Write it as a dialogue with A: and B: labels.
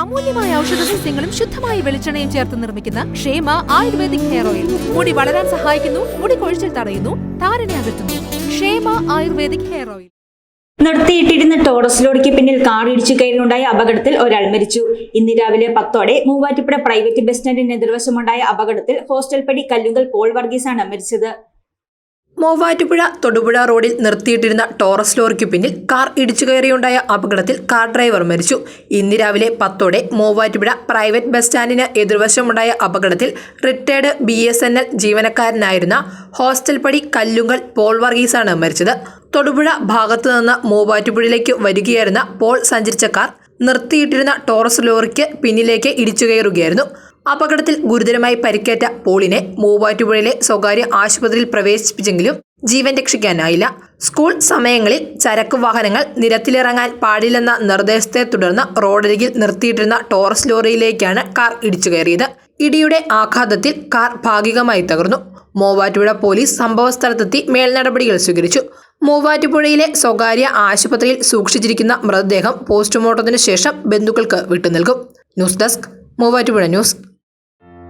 A: അമൂല്യമായ ഔഷധ സസ്യങ്ങളും ശുദ്ധമായ വെളിച്ചെണ്ണയും ചേർത്ത് നിർമ്മിക്കുന്ന ക്ഷേമ ആയുർവേദിക് ഹെയർ ഓയിൽ മുടി വളരാൻ സഹായിക്കുന്നു മുടി കൊഴിച്ചിൽ തടയുന്നു താരനെ അകറ്റുന്നു ക്ഷേമ ആയുർവേദിക് ഹെയർ ഓയിൽ
B: നടത്തിയിട്ടിരുന്ന ടോറസ് ലോഡിക്ക് പിന്നിൽ കാറിടിച്ചു കയറിയുണ്ടായ അപകടത്തിൽ ഒരാൾ മരിച്ചു ഇന്ന് രാവിലെ പത്തോടെ മൂവാറ്റുപുഴ പ്രൈവറ്റ് ബസ് സ്റ്റാൻഡിന് എതിർവശമുണ്ടായ അപകടത്തിൽ ഹോസ്റ്റൽ പടി കല്ലുങ്കൽ പോൾ വർഗീസാണ് മരിച്ചത്
C: മൂവാറ്റുപുഴ തൊടുപുഴ റോഡിൽ നിർത്തിയിട്ടിരുന്ന ടോറസ് ലോറിക്ക് പിന്നിൽ കാർ ഇടിച്ചു കയറിയുണ്ടായ അപകടത്തിൽ കാർ ഡ്രൈവർ മരിച്ചു ഇന്ന് രാവിലെ പത്തോടെ മൂവാറ്റുപുഴ പ്രൈവറ്റ് ബസ് സ്റ്റാൻഡിന് എതിർവശമുണ്ടായ അപകടത്തിൽ retired B S N L ജീവനക്കാരനായിരുന്ന ഹോസ്റ്റൽ പടി കല്ലുങ്കൽ പോൾ വർഗീസാണ് മരിച്ചത് തൊടുപുഴ ഭാഗത്തു നിന്ന് മൂവാറ്റുപുഴയിലേക്ക് വരികയായിരുന്ന പോൾ സഞ്ചരിച്ച കാർ നിർത്തിയിട്ടിരുന്ന ടോറസ് ലോറിക്ക് പിന്നിലേക്ക് ഇടിച്ചു കയറുകയായിരുന്നു അപകടത്തിൽ ഗുരുതരമായി പരിക്കേറ്റ പോളിനെ മൂവാറ്റുപുഴയിലെ സ്വകാര്യ ആശുപത്രിയിൽ പ്രവേശിപ്പിച്ചെങ്കിലും ജീവൻ രക്ഷിക്കാനായില്ല സ്കൂൾ സമയങ്ങളിൽ ചരക്ക് വാഹനങ്ങൾ നിരത്തിലിറങ്ങാൻ പാടില്ലെന്ന നിർദ്ദേശത്തെ തുടർന്ന് റോഡരികിൽ നിർത്തിയിട്ടിരുന്ന ടോറസ് ലോറിയിലേക്കാണ് കാർ ഇടിച്ചു കയറിയത് ഇടിയുടെ ആഘാതത്തിൽ കാർ ഭാഗികമായി തകർന്നു മൂവാറ്റുപുഴ പോലീസ് സംഭവസ്ഥലത്തെത്തി മേൽനടപടികൾ സ്വീകരിച്ചു മൂവാറ്റുപുഴയിലെ സ്വകാര്യ ആശുപത്രിയിൽ സൂക്ഷിച്ചിരിക്കുന്ന മൃതദേഹം പോസ്റ്റ്മോർട്ടത്തിന് ശേഷം ബന്ധുക്കൾക്ക് വിട്ടുനൽകും ന്യൂസ് ഡെസ്ക് മൂവാറ്റുപുഴ ന്യൂസ്